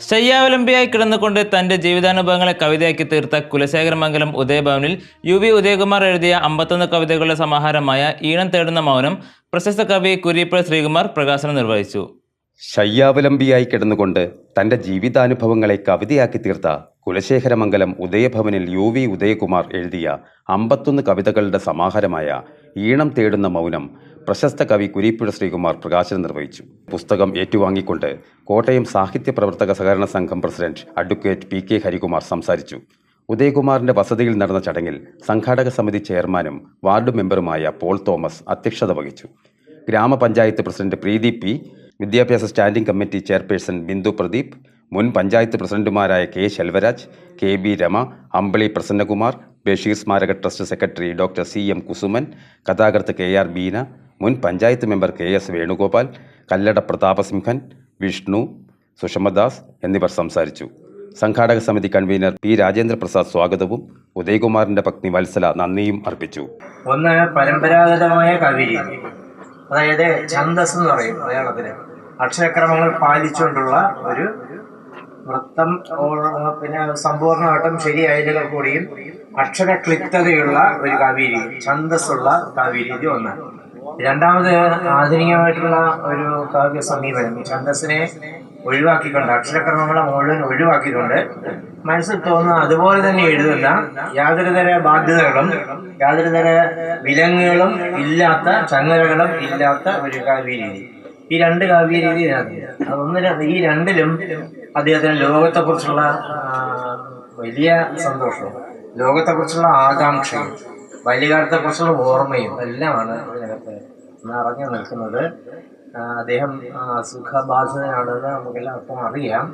ശയ്യാവലംബിയായി കിടന്നുകൊണ്ട് തന്റെ ജീവിതാനുഭവങ്ങളെ കവിതയാക്കി തീർത്ത കുലശേഖരമംഗലം ഉദയഭവനിൽ യു വി ഉദയകുമാർ എഴുതിയ അമ്പത്തൊന്ന് കവിതകളുടെ സമാഹാരമായ ഈണം തേടുന്ന മൗനം പ്രശസ്ത കവി കുരിപ്പ ശ്രീകുമാർ പ്രകാശനം നിർവഹിച്ചു. ശയ്യാവലംബിയായി കിടന്നുകൊണ്ട് തന്റെ ജീവിതാനുഭവങ്ങളെ കവിതയാക്കി തീർത്ത കുലശേഖരമംഗലം ഉദയഭവനിൽ യു വി ഉദയകുമാർ എഴുതിയ അമ്പത്തൊന്ന് കവിതകളുടെ സമാഹാരമായ ഈണം തേടുന്ന മൗനം പ്രശസ്ത കവി കുരീപ്പുഴ ശ്രീകുമാർ പ്രകാശനം നിർവഹിച്ചു. പുസ്തകം ഏറ്റുവാങ്ങിക്കൊണ്ട് കോട്ടയം സാഹിത്യ പ്രവർത്തക സഹകരണ സംഘം president advocate P K Harikumar സംസാരിച്ചു. ഉദയകുമാറിന്റെ വസതിയിൽ നടന്ന ചടങ്ങിൽ സംഘാടക സമിതി ചെയർമാനും വാർഡ് മെമ്പറുമായ പോൾ തോമസ് അധ്യക്ഷത വഹിച്ചു. ഗ്രാമപഞ്ചായത്ത് പ്രസിഡന്റ് പ്രീതി പി വിദ്യാഭ്യാസ standing committee chairperson Bindu Pradeep മുൻ പഞ്ചായത്ത് പ്രസിഡന്റുമാരായ K Selvaraj K B Rama Ambili Prasannakumar Basheer സ്മാരക trust secretary doctor C M Kusuman കഥാകൃത്ത് കെ ആർ ബീന മുൻ panchayat member K S Venugopal Kallada Prathapasimhan Vishnu Sushamadas എന്നിവർ സംസാരിച്ചു. സംഘാടക സമിതി കൺവീനർ പി രാജേന്ദ്ര പ്രസാദ് സ്വാഗതവും ഉദയകുമാറിന്റെ പത്നി വത്സല നന്ദിയും അർപ്പിച്ചു. ഒന്ന് പരമ്പരാഗതമായ കവിരീതി അതായത് ഛന്ദസ് എന്ന് പറയും മലയാളത്തിൽ. അക്ഷരക്രമങ്ങൾ പാലിച്ചുകൊണ്ടുള്ള ഒരു വൃത്തം പിന്നെ സമ്പൂർണമായിട്ടും ശരിയായതിൽ കൂടിയും അക്ഷര ക്ലിപ്തതയുള്ള ഒരു കാവ്യരീതി ഛന്ദസ്സുള്ള കാവ്യരീതി ഒന്ന് രണ്ടാമത് ആധുനികമായിട്ടുള്ള ഒരു കാവ്യ സമീപനം. ഛന്ദസ്സിനെ ഒഴിവാക്കിക്കൊണ്ട് അക്ഷരക്രമങ്ങളെ മുഴുവൻ ഒഴിവാക്കിക്കൊണ്ട് മനസ്സിൽ തോന്നുന്ന അതുപോലെ തന്നെ എഴുതുന്ന യാതൊരു തര ബാധ്യതകളും യാതൊരു തര വിലങ്ങുകളും ഇല്ലാത്ത ചങ്ങലകളും ഇല്ലാത്ത ഒരു കാവ്യരീതി. ഈ രണ്ട് കാവ്യരീതി രീതി അതൊന്ന് ര- ഈ രണ്ടിലും അദ്ദേഹത്തിന് ലോകത്തെക്കുറിച്ചുള്ള വലിയ സന്തോഷവും ലോകത്തെക്കുറിച്ചുള്ള ആകാംക്ഷയും ബാല്യകാലത്തെക്കുറിച്ചുള്ള ഓർമ്മയും എല്ലാമാണ് ഇതിനകത്ത് നിറഞ്ഞു നിൽക്കുന്നത്. അദ്ദേഹം സുഖബാധിതനാണെന്ന് നമുക്കെല്ലാവർക്കും അറിയാം.